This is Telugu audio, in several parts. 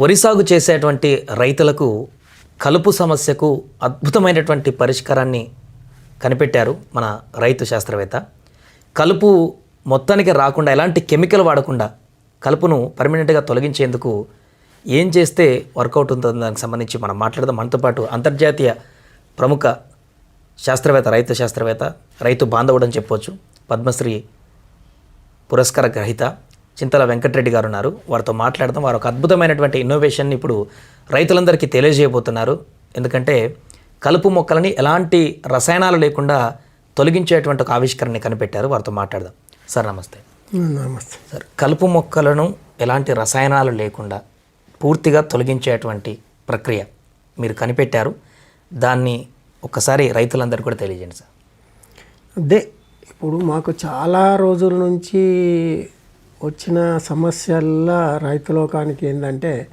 వరి సాగు చేసేటువంటి రైతులకు కలుపు సమస్యకు అద్భుతమైనటువంటి పరిష్కారాన్ని కనిపెట్టారు మన రైతు శాస్త్రవేత్త. కలుపు మొత్తానికి రాకుండా ఎలాంటి కెమికల్ వాడకుండా కలుపును పర్మనెంట్గా తొలగించేందుకు ఏం చేస్తే వర్కౌట్ ఉంటుందో దానికి సంబంధించి మనం మాట్లాడదాం. మనతో పాటు అంతర్జాతీయ ప్రముఖ శాస్త్రవేత్త రైతు శాస్త్రవేత్త రైతు బాంధవుడు అని చెప్పొచ్చు పద్మశ్రీ పురస్కార గ్రహీత చింతల వెంకటరెడ్డి గారు ఉన్నారు వారితో మాట్లాడదాం. వారు ఒక అద్భుతమైనటువంటి ఇన్నోవేషన్ని ఇప్పుడు రైతులందరికీ తెలియజేయబోతున్నారు. ఎందుకంటే కలుపు మొక్కలని ఎలాంటి రసాయనాలు లేకుండా తొలగించేటువంటి ఒక ఆవిష్కరణని కనిపెట్టారు. వారితో మాట్లాడదాం. సార్ నమస్తే. నమస్తే. సార్ కలుపు మొక్కలను ఎలాంటి రసాయనాలు లేకుండా పూర్తిగా తొలగించేటువంటి ప్రక్రియ మీరు కనిపెట్టారు. దాన్ని ఒక్కసారి రైతులందరికీ కూడా తెలియజేయండి సార్. అదే ఇప్పుడు మాకు చాలా రోజుల నుంచి వచ్చిన సమస్యల్లో రైతు లోకానికి ఏంటంటే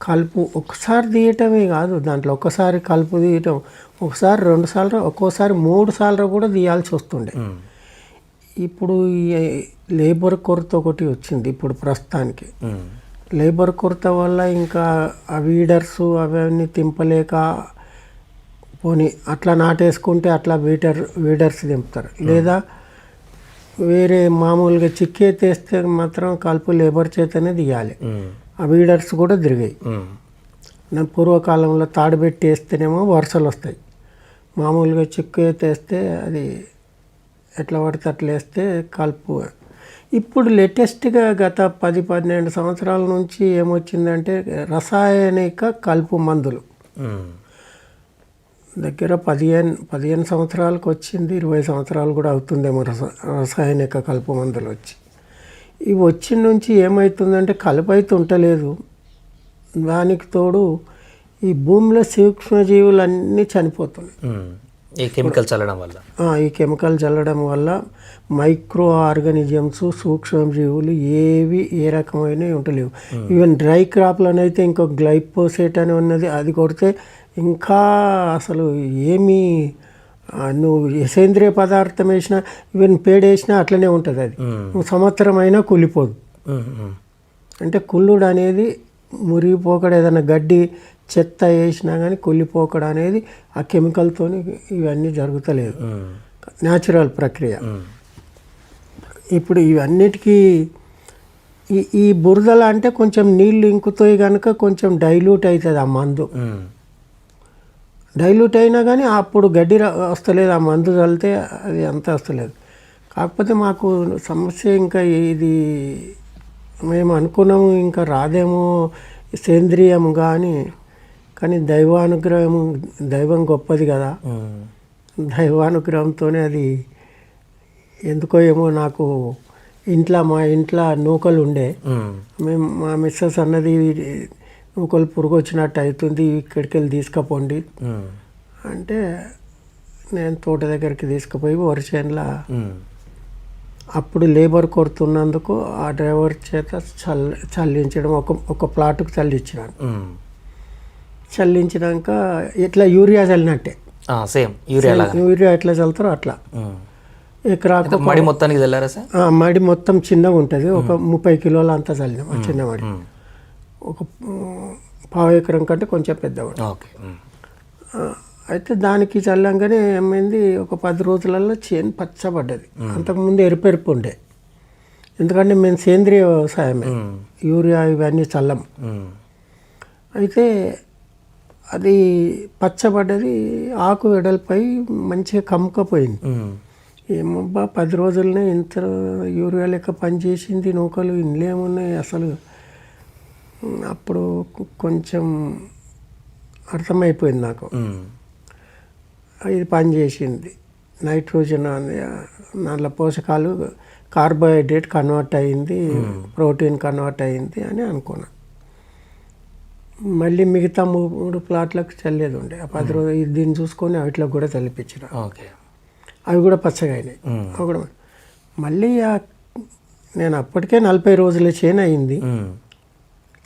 కలుపు ఒకసారి తీయటమే కాదు దాంట్లో ఒక్కసారి కలుపు తీయటం ఒకసారి రెండు సార్లు ఒక్కోసారి మూడు సార్లు కూడా తీయాల్సి వస్తుండే. ఇప్పుడు ఈ లేబర్ కొరత ఒకటి వచ్చింది ఇప్పుడు ప్రస్తుతానికి. లేబర్ కొరత వల్ల ఇంకా ఆ వీడర్స్ అవన్నీ తింపలేక పోనీ అట్లా నాటేసుకుంటే అట్లా వీడర్ వీడర్స్ దింపుతారు లేదా వేరే మామూలుగా చిక్కే తీస్తే మాత్రం కలుపు లేబర్ చేతనే దిగాలి. ఆ వీడర్స్ కూడా తిరిగాయి మ్మ్. నా పూర్వకాలంలో తాడుబెట్టి వేస్తేనేమో వరుసలు వస్తాయి మామూలుగా చిక్కు వేస్తే అది ఎట్లా పడితే అట్లా వేస్తే కలుపు ఇప్పుడు లేటెస్ట్గా గత పది పన్నెండు సంవత్సరాల నుంచి ఏమొచ్చిందంటే రసాయనిక కలుపు మందులు. దగ్గర పదిహేను పదిహేను సంవత్సరాలకు వచ్చింది ఇరవై సంవత్సరాలు కూడా అవుతుందేమో రస రసాయనిక కలుపు మందులు వచ్చి. ఇవి వచ్చిన నుంచి ఏమవుతుందంటే కలుపు అయితే ఉంటలేదు దానికి తోడు ఈ భూమిలో సూక్ష్మజీవులు అన్నీ చనిపోతున్నాయి. ఈ కెమికల్ చల్లడం వల్ల. ఈ కెమికల్ చల్లడం వల్ల మైక్రో ఆర్గానిజమ్స్ సూక్ష్మజీవులు ఏవి ఏ రకమైనవి ఉండలేవు. ఈవెన్ డ్రై క్రాప్లోనైతే ఇంకో గ్లైపోసేట్ అని ఉన్నది అది కొడితే ఇంకా అసలు ఏమీ నువ్వు సేంద్రియ పదార్థం వేసినా ఈవెన్ పేడేసినా అట్లనే ఉంటుంది అది. నువ్వు సంవత్సరం అయినా కూలిపోదు. అంటే కుళ్ళుడు అనేది మురిగిపోకడ ఏదైనా గడ్డి చెత్త వేసినా కానీ కుళ్ళిపోకడ అనేది ఆ కెమికల్తో ఇవన్నీ జరుగుతలేదు. న్యాచురల్ ప్రక్రియ. ఇప్పుడు ఇవన్నిటికీ ఈ ఈ బురదల అంటే కొంచెం నీళ్ళు ఇంకుతాయి కనుక కొంచెం డైల్యూట్ అవుతుంది ఆ మందు. డైల్యూట్ అయినా కానీ అప్పుడు గడ్డి వస్తలేదు ఆ మందు చల్లితే అది అంత వస్తలేదు కాకపోతే మాకు సమస్య ఇంకా ఇది మేము అనుకున్నాము ఇంకా రాదేమో సేంద్రియం కానీ కానీ దైవానుగ్రహం దైవం గొప్పది కదా. దైవానుగ్రహంతోనే అది ఎందుకో ఏమో నాకు ఇంట్లో మా ఇంట్లో నూకలు ఉండే. మేము మా మిస్సెస్ అన్నది నూకలు పురుగు వచ్చినట్టు అవుతుంది ఇక్కడికి వెళ్ళి తీసుకుపోండి. అంటే నేను తోట దగ్గరికి తీసుకుపోయి వరిచేనులో మ్మ్. అప్పుడు లేబర్ కొడుతున్నందుకు ఆ డ్రైవర్ చేత చల్ చల్లించడం ఒక ఒక ప్లాట్కు చల్లించినాను. చల్లించినాక ఇట్లా యూరియా చల్లినట్టే సేమ్ యూరియా యూరియా ఎట్లా చల్లుతారో అట్లా. ఎకరాకు మడి మొత్తానికి తెల్లారా సార్ మడి మొత్తం చిన్నగా ఉంటుంది ఒక ముప్పై కిలోలు అంతా చల్లినాం ఆ చిన్న మడి. ఒక పావు ఎకరం కంటే కొంచెం పెద్దవాడు. ఓకే. అయితే దానికి చల్లంగానే ఏమైంది ఒక పది రోజులలో చేను పచ్చబడ్డది. అంతకుముందు ఎరుపు ఎరుపు ఉండే. ఎందుకంటే మేము సేంద్రియ వ్యవసాయమే. యూరియా ఇవన్నీ చల్లం. అయితే అది పచ్చబడ్డది ఆకు వెడల్పై మంచిగా కమ్ముకపోయింది. మ్మ్. ఏమబ్బా పది రోజులనే ఇంత యూరియా లెక్క పనిచేసింది నూకలు ఇండ్లేమున్నాయి అసలు. అప్పుడు కొంచెం అర్థమైపోయింది నాకు. ఇది పనిచేసింది నైట్రోజన్ అని దాంట్లో పోషకాలు కార్బోహైడ్రేట్ కన్వర్ట్ అయింది ప్రోటీన్ కన్వర్ట్ అయింది అని అనుకున్నా. మళ్ళీ మిగతా మూడు ప్లాట్లకు చల్లేది ఉండే. ఆ పది రోజులు ఇది దీన్ని చూసుకొని వాటిలోకి కూడా చల్లిపించిన. ఓకే. అవి కూడా పచ్చగా అయినాయి. మ్మ్. అవి కూడా మళ్ళీ నేను అప్పటికే నలభై రోజుల చేను అయింది.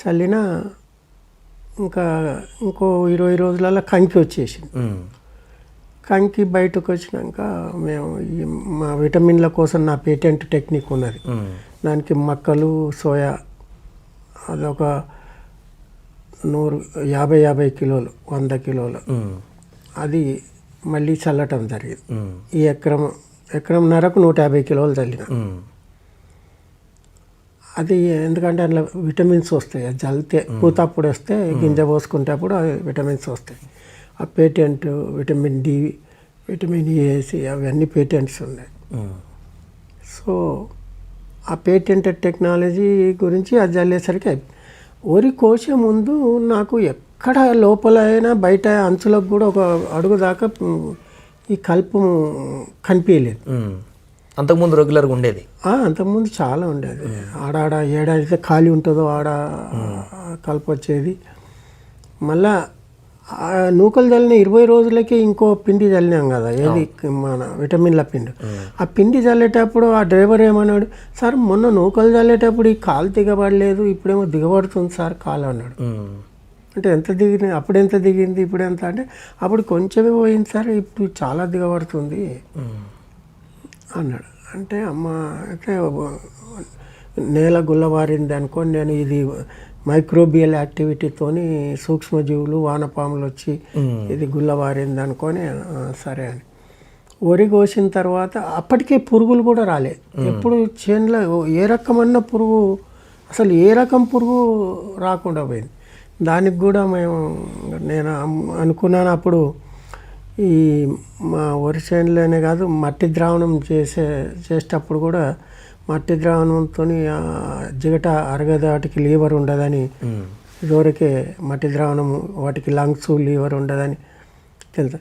చల్లిన ఇంకా ఇంకో ఇరవై రోజులలో కంకి వచ్చేసింది. కంకి బయటకు వచ్చినాక మేము ఈ మా విటమిన్ల కోసం నా పేటెంట్ టెక్నిక్ ఉన్నది. దానికి మక్కలు సోయా అదొక నూరు యాభై యాభై కిలోలు వంద కిలోలు. అది మళ్ళీ చల్లటం జరిగింది. ఈ ఎకరం ఎకరంన్నరకు నూట యాభై కిలోలు చల్లిన. అది ఎందుకంటే అందులో విటమిన్స్ వస్తాయి. అది చల్లితే పూత అప్పుడు వస్తే గింజ పోసుకుంటే అప్పుడు అవి విటమిన్స్ వస్తాయి. ఆ patent vitamin D vitamin A C అవన్నీ పేటెంట్స్ ఉన్నాయి. సో ఆ పేటెంటెడ్ టెక్నాలజీ గురించి అది చల్లేసరికి. వరి కోసే ముందు నాకు ఎక్కడ లోపల అయినా బయట అంచులకు కూడా ఒక అడుగు దాకా ఈ కలుపు కనిపించలేదు. అంతకుముందు రెగ్యులర్గా ఉండేది. అంతకుముందు చాలా ఉండేది. ఆడాడ ఏడాదితే ఖాళీ ఉంటుందో ఆడ కలుపు వచ్చేది. మళ్ళా నూకలు చల్లిన ఇరవై రోజులకి ఇంకో పిండి చల్లినాం కదా ఏది? మన విటమిన్ల పిండి. ఆ. పిండి చల్లేటప్పుడు ఆ డ్రైవర్ ఏమన్నాడు సార్ మొన్న నూకలు చల్లేటప్పుడు ఈ కాలు దిగబడలేదు ఇప్పుడేమో దిగబడుతుంది సార్ కాలు అన్నాడు. అంటే ఎంత దిగింది అప్పుడు ఎంత దిగింది ఇప్పుడు ఎంత అంటే అప్పుడు కొంచెమే పోయింది సార్ ఇప్పుడు చాలా దిగబడుతుంది. అన్నాడు. అంటే అమ్మ అంటే నేల గుల్లవారింది అనుకోని నేను ఇది మైక్రోబియల్ యాక్టివిటీతోని సూక్ష్మజీవులు వానపాములు వచ్చి ఇది గుల్లవారింది అనుకొని "ఆ, సరే అని. వరి కోసిన తర్వాత అప్పటికే పురుగులు కూడా రాలే. ఎప్పుడు చేనులో ఏ రకమన్న పురుగు అసలు ఏ రకం పురుగు రాకుండా పోయింది. దానికి కూడా మేము నేను అనుకున్నాను అప్పుడు ఈ మా వరి చేనులోనే కాదు మట్టి ద్రావణం చేసే చేసేటప్పుడు కూడా మట్టి ద్రావణంతో జిగట అరగదు వాటికి లీవర్ ఉండదని ఇదివరకే మట్టి ద్రావణం వాటికి లంగ్స్ లీవర్ ఉండదని తెలుసు.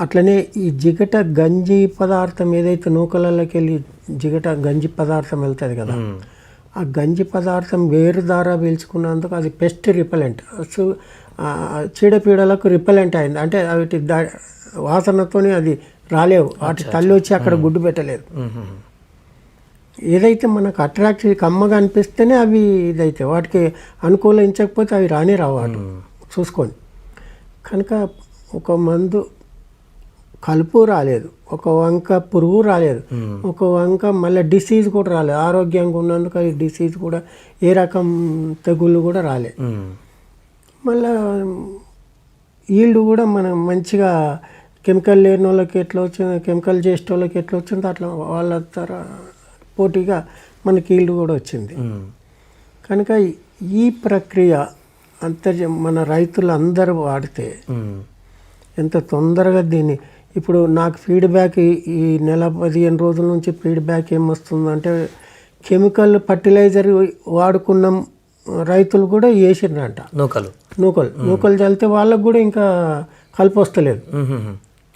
అట్లనే ఈ జిగట గంజి పదార్థం ఏదైతే నూకలలోకి వెళ్ళి జిగట గంజి పదార్థం వెళ్తుంది కదా ఆ గంజి పదార్థం వేరు ద్వారా పీల్చుకున్నందుకు అది పెస్ట్ రిపెలెంట్ సో చీడపీడలకు రిపెలెంట్ అయింది. అంటే వాటి దా వాసనతోని అది రాలేవు. వాటి తల్లి వచ్చి అక్కడ గుడ్డు పెట్టలేదు. ఏదైతే మనకు అట్రాక్ట్ కమ్మగా అనిపిస్తేనే అవి ఇదైతే వాటికి అనుకూలించకపోతే అవి రాని రావు వాటి చూసుకొని కనుక ఒక మందు కలుపు రాలేదు. ఒక వంక పురుగు రాలేదు. ఒక వంక మళ్ళీ డిసీజ్ కూడా రాలేదు. ఆరోగ్యంగా ఉన్నందుకు ఈ డిసీజ్ కూడా ఏ రకం తెగుళ్ళు కూడా రాలేదు. మళ్ళా ఈల్డ్ కూడా మనం మంచిగా కెమికల్ లేని వాళ్ళకి ఎట్లా వచ్చిందో కెమికల్ చేసే వాళ్ళకి ఎట్లా వచ్చిందో అట్లా వాళ్ళ తర పోటీగా మనకి ఈల్డ్ కూడా వచ్చింది. కనుక ఈ ప్రక్రియ అంతర్జ మన రైతులు అందరూ వాడితే ఎంత తొందరగా దీన్ని ఇప్పుడు నాకు ఫీడ్బ్యాక్ ఈ- ఈ నెల పదిహేను రోజుల నుంచి ఫీడ్బ్యాక్ ఏమొస్తుందంటే కెమికల్ ఫర్టిలైజర్ వాడుకున్న రైతులు కూడా వేసిండ్రంట నూకలు. నూకలు. నూకలు చల్లితే వాళ్ళకు కూడా ఇంకా కలుపు వస్తలేదు.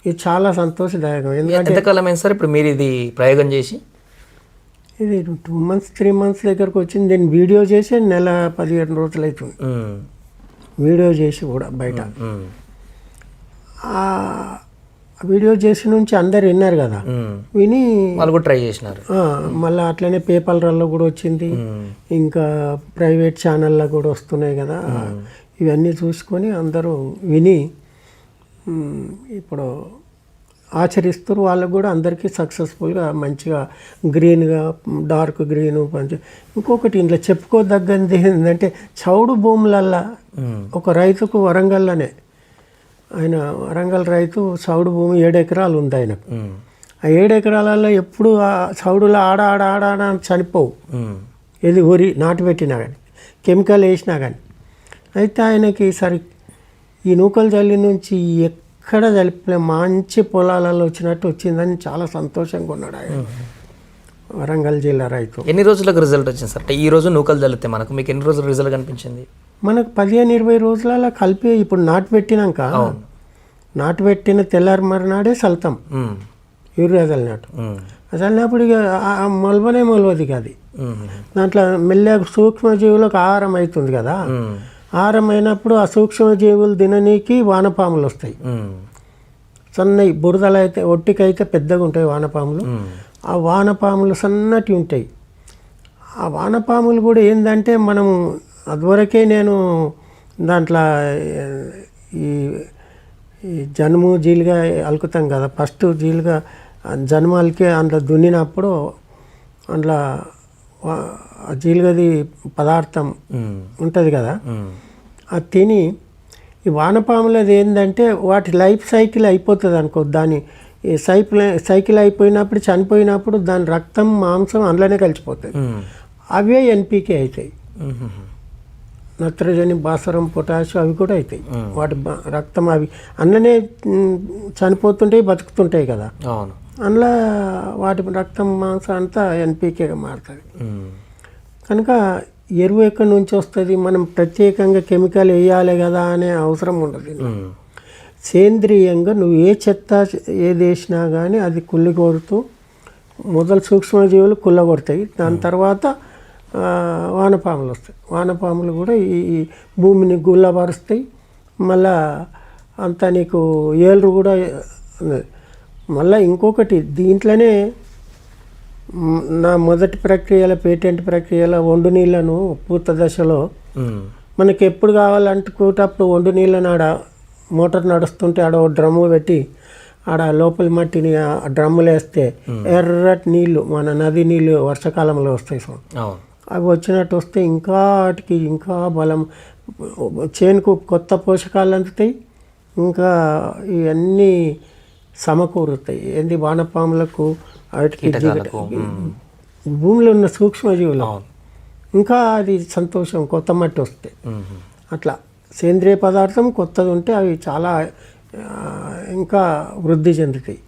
ఇది చాలా సంతోషదాయకం. ఎందుకంటే ఎంతకాలం అయింది సార్ ఇప్పుడు మీరు ఇది ప్రయోగం చేసి? ఇది టూ మంత్స్ త్రీ మంత్స్ దగ్గరకు వచ్చింది. నేను వీడియో చేసి నెల పదిహేను రోజులు అవుతుంది. వీడియో చేసి కూడా బయట. వీడియో చేసి నుంచి అందరు విన్నారు కదా. విని వాళ్ళు కూడా ట్రై చేసినారు. మళ్ళీ అట్లనే పేపర్లలో కూడా వచ్చింది. ఇంకా ప్రైవేట్ ఛానల్లో కూడా వస్తున్నాయి కదా. ఇవన్నీ చూసుకొని అందరూ విని ఇప్పుడు ఆచరిస్తారు. వాళ్ళకు కూడా అందరికీ సక్సెస్ఫుల్గా మంచిగా గ్రీన్గా డార్క్ గ్రీన్ మంచి ఇంకొకటి ఇంట్లో చెప్పుకోదగ్గది ఏంటంటే చౌడు భూములల్లా ఒక రైతుకు వరంగల్లోనే ఆయన వరంగల్ రైతు చౌడు భూమి ఏడు ఎకరాలు ఉంది ఆయనకు ఆ ఏడు ఎకరాలలో ఎప్పుడు ఆ చౌడులో ఆడ ఆడ ఆడ చనిపోవు. ఏది వరి నాటు పెట్టినా కానీ కెమికల్ వేసినా కానీ అయితే ఆయనకి సరి ఈ నూకల జల్లి నుంచి ఎక్కడ జరిపిన మంచి పొలాలలో వచ్చినట్టు వచ్చిందని చాలా సంతోషంగా ఉన్నాడు ఆయన. వరంగల్ జిల్లా రైతు. ఎన్ని రోజులకు రిజల్ట్ వచ్చింది సార్? అంటే ఈ రోజు నూకలు చల్లితే మనకు మీకు ఎన్ని రోజులు రిజల్ట్ కనిపించింది? మనకు పదిహేను ఇరవై రోజులలో కలిపి ఇప్పుడు నాటు పెట్టినాక నాటు పెట్టిన తెల్లారి మరునాడే చల్తాం యూరియా చల్లినట్టు ఉమ్, చల్లినప్పుడు ఇక మొలవనే మొలవది ఇక అది. దాంట్లో మెల్లగా సూక్ష్మజీవులకు ఆహారం అవుతుంది కదా. ఆహారం అయినప్పుడు ఆ సూక్ష్మజీవులు తిననీకి వానపాములు వస్తాయి. ఉమ్, సన్నవి బురదలు అయితే ఒట్టికైతే పెద్దగా ఉంటాయి వానపాములు. ఆ వానపాములు సన్నటి ఉంటాయి. ఆ వానపాములు కూడా ఏంటంటే మనం అదివరకే నేను దాంట్లో ఈ ఈ జనుము జీలుగా అలుకుతాం కదా. ఫస్ట్ జీలుగా జన్మాలకి అందులో దున్నినప్పుడు అందులో జీలుగది పదార్థం ఉంటుంది కదా. అది తిని ఈ వానపాములది ఏంటంటే వాటి లైఫ్ సైకిల్ అయిపోతుంది అనుకో. దాని సైకిల్ సైకిల్ అయిపోయినప్పుడు చనిపోయినప్పుడు దాని రక్తం మాంసం అందులోనే కలిసిపోతుంది. అవే ఎన్పికే అవుతాయి. నత్రజని భాస్వరం పొటాషియం అవి కూడా అవుతాయి వాటి బ- రక్తం అవి. అన్ననే చనిపోతుంటాయి బతుకుతుంటాయి కదా. అవును. అందులో వాటి రక్తం మాంసం అంతా ఎన్పికేగా మారుతుంది. కనుక ఎరువు ఎక్కడి నుంచి వస్తుంది? మనం ప్రత్యేకంగా కెమికల్ వేయాలి కదా అనే అవసరం ఉండదు. సేంద్రియంగా నువ్వు ఏ చెత్త ఏది వేసినా కానీ అది కుళ్ళి కొడుతూ మొదలు సూక్ష్మజీవులు కుళ్ళగొడతాయి. దాని తర్వాత వానపాములు వస్తాయి. వానపాములు కూడా ఈ భూమిని గుల్లపరుస్తాయి మళ్ళా అంతా నీకు ఏళ్ళు కూడా. మళ్ళా ఇంకొకటి దీంట్లోనే నా మొదటి ప్రక్రియల పేటెంట్ ప్రక్రియల వండు నీళ్ళను పూత దశలో. మనకి ఎప్పుడు కావాలంటుకుంటప్పుడు వండు నీళ్ళని ఆడ మోటార్ నడుస్తుంటే ఆడ ఓ డ్రమ్ము పెట్టి ఆడ లోపలి మట్టిని ఆ డ్రమ్ములు వేస్తే ఎర్రటి నీళ్ళు మన నది నీళ్ళు వర్షాకాలంలో వస్తాయి సో. అవును. అవి వచ్చినట్టు వస్తే ఇంకా వాటికి ఇంకా బలం. చేనుకు కొత్త పోషకాలు అందుతాయి. ఇంకా ఇవన్నీ సమకూరుతాయి. ఏంది? వానపాములకు వాటికి. భూమిలో ఉన్న సూక్ష్మజీవులు ఇంకా అది సంతోషం కొత్త మట్టి వస్తే. అట్లా సేంద్రియ పదార్థం కొత్తది ఉంటే అవి చాలా ఇంకా వృద్ధి చెందుతాయి.